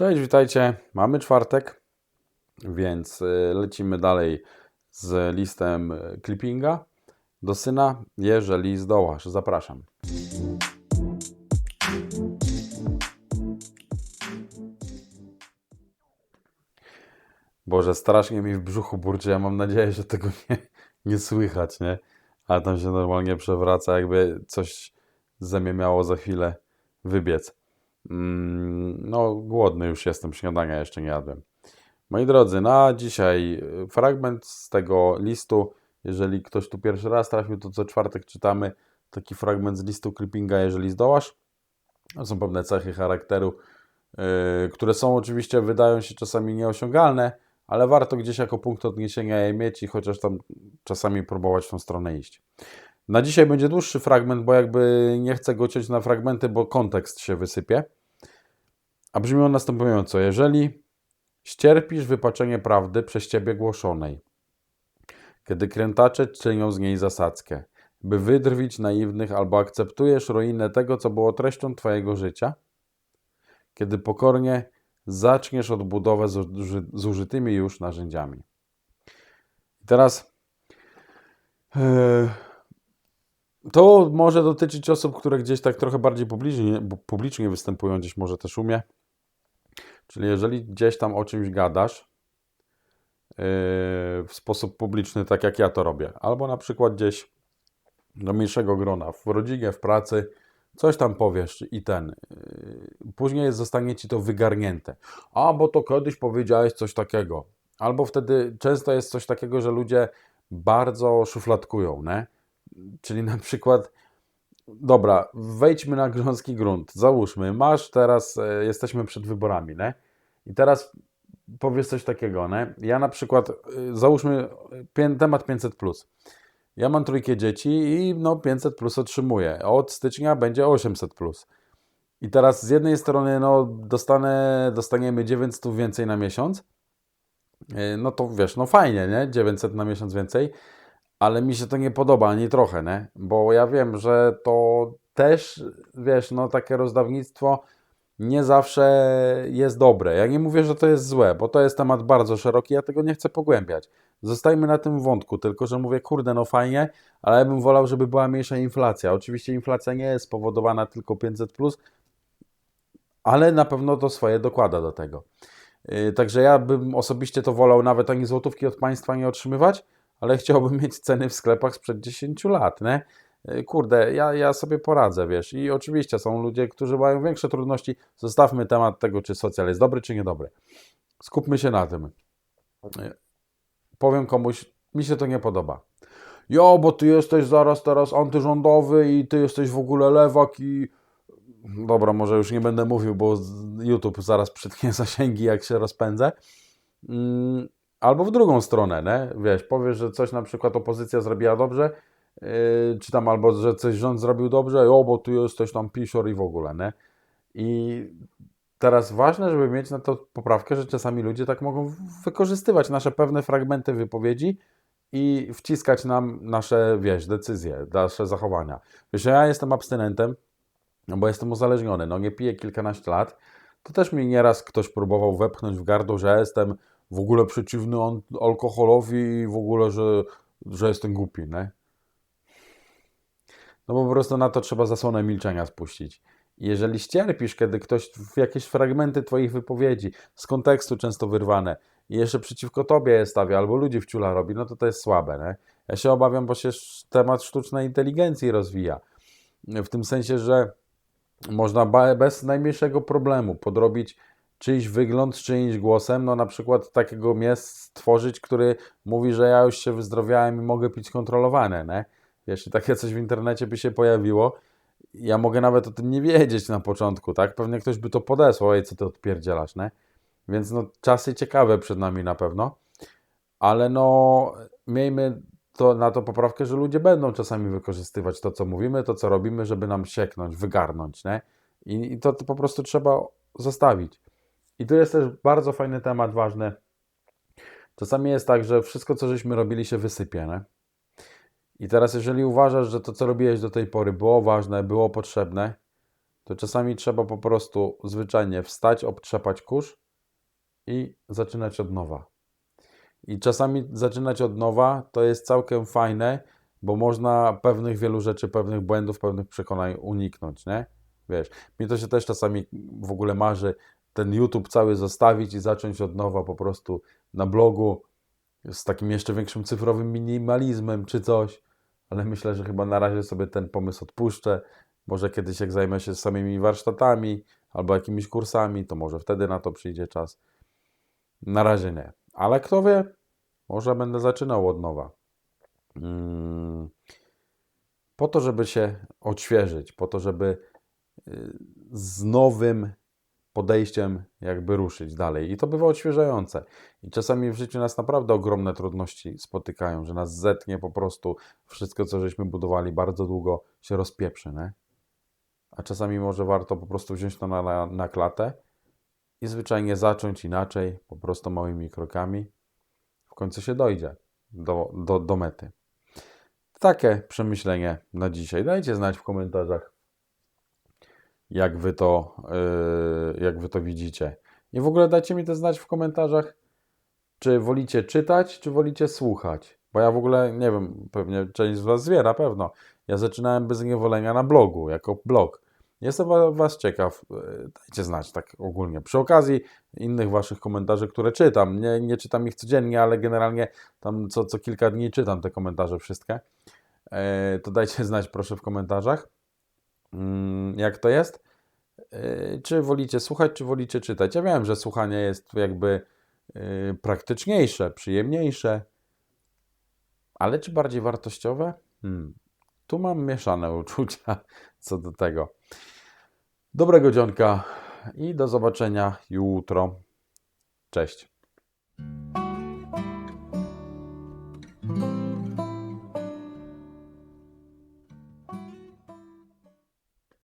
Cześć, witajcie. Mamy czwartek, więc y, lecimy dalej z listem y, clippinga do syna, jeżeli zdołasz. Zapraszam. Boże, strasznie mi w brzuchu burczy. Ja mam nadzieję, że tego nie, nie słychać, nie? Ale tam się normalnie przewraca, jakby coś ze mnie miało za chwilę wybiec. Mm, No, głodny już jestem, śniadania jeszcze nie jadłem. Moi drodzy, na dzisiaj y, fragment z tego listu. Jeżeli ktoś tu pierwszy raz trafił, to co czwartek czytamy taki fragment z listu Clippinga, jeżeli zdołasz. Są pewne cechy charakteru, yy, które są oczywiście, wydają się czasami nieosiągalne, ale warto gdzieś jako punkt odniesienia je mieć i chociaż tam czasami próbować w tą stronę iść. Na dzisiaj będzie dłuższy fragment, bo jakby nie chcę go ciąć na fragmenty, bo kontekst się wysypie. A brzmi on następująco: Jeżeli ścierpisz wypaczenie prawdy przez ciebie głoszonej, kiedy krętacze czynią z niej zasadzkę, by wydrwić naiwnych, albo akceptujesz ruinę tego, co było treścią twojego życia, kiedy pokornie zaczniesz odbudowę zużytymi już narzędziami. I teraz. Yy, to może dotyczyć osób, które gdzieś tak trochę bardziej publicznie, publicznie występują, gdzieś może też umie. Czyli jeżeli gdzieś tam o czymś gadasz yy, w sposób publiczny, tak jak ja to robię, albo na przykład gdzieś do mniejszego grona, w rodzinie, w pracy, coś tam powiesz i ten. Yy, później zostanie ci to wygarnięte. A, bo to kiedyś powiedziałeś coś takiego. Albo wtedy często jest coś takiego, że ludzie bardzo szufladkują, nie? Czyli na przykład, dobra, wejdźmy na grząski grunt. Załóżmy, masz teraz, e, jesteśmy przed wyborami, nie? I teraz powiesz coś takiego, nie? Ja na przykład, e, załóżmy temat 500. Ja mam trójkę dzieci i no 500 plus otrzymuję. Od stycznia będzie 800 plus. I teraz z jednej strony no dostanę, dostaniemy 900 więcej na miesiąc. E, No to wiesz, no fajnie, nie? 900 na miesiąc więcej ale mi się to nie podoba ani trochę, nie? Bo ja wiem, że to też, wiesz, no takie rozdawnictwo nie zawsze jest dobre. Ja nie mówię, że to jest złe, bo to jest temat bardzo szeroki, ja tego nie chcę pogłębiać. Zostajmy na tym wątku, tylko że mówię, kurde, no fajnie, ale ja bym wolał, żeby była mniejsza inflacja. Oczywiście inflacja nie jest spowodowana tylko 500+, ale na pewno to swoje dokłada do tego. Yy, Także ja bym osobiście to wolał nawet ani złotówki od państwa nie otrzymywać, ale chciałbym mieć ceny w sklepach sprzed 10 lat, nie? Yy, Kurde, ja, ja sobie poradzę, wiesz. I oczywiście są ludzie, którzy mają większe trudności. Zostawmy temat tego, czy socjal jest dobry, czy niedobry. Skupmy się na tym. Yy, Powiem komuś, mi się to nie podoba. Jo, bo ty jesteś zaraz teraz antyrządowy i ty jesteś w ogóle lewak i... Dobra, może już nie będę mówił, bo YouTube zaraz przytnie zasięgi, jak się rozpędzę. Mm, Albo w drugą stronę, nie? Wiesz, powiesz, że coś na przykład opozycja zrobiła dobrze, yy, czy tam albo, że coś rząd zrobił dobrze, o, bo tu jesteś tam pisior i w ogóle, nie? I teraz ważne, żeby mieć na to poprawkę, że czasami ludzie tak mogą wykorzystywać nasze pewne fragmenty wypowiedzi i wciskać nam nasze, wiesz, decyzje, nasze zachowania. Wiesz, ja jestem abstynentem, no bo jestem uzależniony, no nie piję kilkanaście lat, to też mi nieraz ktoś próbował wepchnąć w gardło, że jestem w ogóle przeciwny on- alkoholowi i w ogóle, że, że jestem głupi, nie? No bo po prostu na to trzeba zasłonę milczenia spuścić. Jeżeli ścierpisz, kiedy ktoś w jakieś fragmenty Twoich wypowiedzi, z kontekstu często wyrwane, i jeszcze przeciwko Tobie je stawia, albo ludzi w ciula robi, no to to jest słabe, nie? Ja się obawiam, bo się temat sztucznej inteligencji rozwija. W tym sensie, że można bez najmniejszego problemu podrobić czyjś wygląd z czyimś głosem, no na przykład takiego mnie stworzyć, który mówi, że ja już się wyzdrowiałem i mogę pić kontrolowane, nie? Wiesz, i takie coś w internecie by się pojawiło, ja mogę nawet o tym nie wiedzieć na początku, tak? Pewnie ktoś by to podesłał, ej, co ty odpierdzielasz, nie? Więc no czasy ciekawe przed nami na pewno, ale no miejmy to, na to poprawkę, że ludzie będą czasami wykorzystywać to, co mówimy, to, co robimy, żeby nam sieknąć, wygarnąć, nie? I, i to, to po prostu trzeba zostawić. I tu jest też bardzo fajny temat, ważny. Czasami jest tak, że wszystko, co żeśmy robili, się wysypie, nie? I teraz, jeżeli uważasz, że to, co robiłeś do tej pory, było ważne, było potrzebne, to czasami trzeba po prostu zwyczajnie wstać, obtrzepać kurz i zaczynać od nowa. I czasami zaczynać od nowa to jest całkiem fajne, bo można pewnych wielu rzeczy, pewnych błędów, pewnych przekonań uniknąć, nie? Wiesz, mi to się też czasami w ogóle marzy ten YouTube cały zostawić i zacząć od nowa po prostu na blogu z takim jeszcze większym cyfrowym minimalizmem czy coś, ale myślę, że chyba na razie sobie ten pomysł odpuszczę. Może kiedyś jak zajmę się samymi warsztatami albo jakimiś kursami, to może wtedy na to przyjdzie czas. Na razie nie. Ale kto wie, może będę zaczynał od nowa. Mm, Po to, żeby się odświeżyć, po to, żeby y, z nowym podejściem jakby ruszyć dalej. I to bywa odświeżające. I czasami w życiu nas naprawdę ogromne trudności spotykają, że nas zetnie po prostu wszystko, co żeśmy budowali bardzo długo, się rozpieprzy, nie? A czasami może warto po prostu wziąć to na, na, na klatę i zwyczajnie zacząć inaczej, po prostu małymi krokami. W końcu się dojdzie do, do, do mety. Takie przemyślenie na dzisiaj. Dajcie znać w komentarzach, jak wy to, yy, jak wy to widzicie. I w ogóle dajcie mi też znać w komentarzach, czy wolicie czytać, czy wolicie słuchać. Bo ja w ogóle nie wiem, pewnie część z Was wie, na pewno. Ja zaczynałem bez niewolenia na blogu, jako blog. Jestem wa- Was ciekaw. yy, Dajcie znać tak ogólnie. Przy okazji innych Waszych komentarzy, które czytam. Nie, nie czytam ich codziennie, ale generalnie tam co, co kilka dni czytam te komentarze wszystkie. Yy, To dajcie znać proszę w komentarzach, jak to jest. Yy, Czy wolicie słuchać, czy wolicie czytać? Ja wiem, że słuchanie jest jakby yy, praktyczniejsze, przyjemniejsze, ale czy bardziej wartościowe? Hmm. Tu mam mieszane uczucia co do tego. Dobrego dzionka i do zobaczenia jutro. Cześć.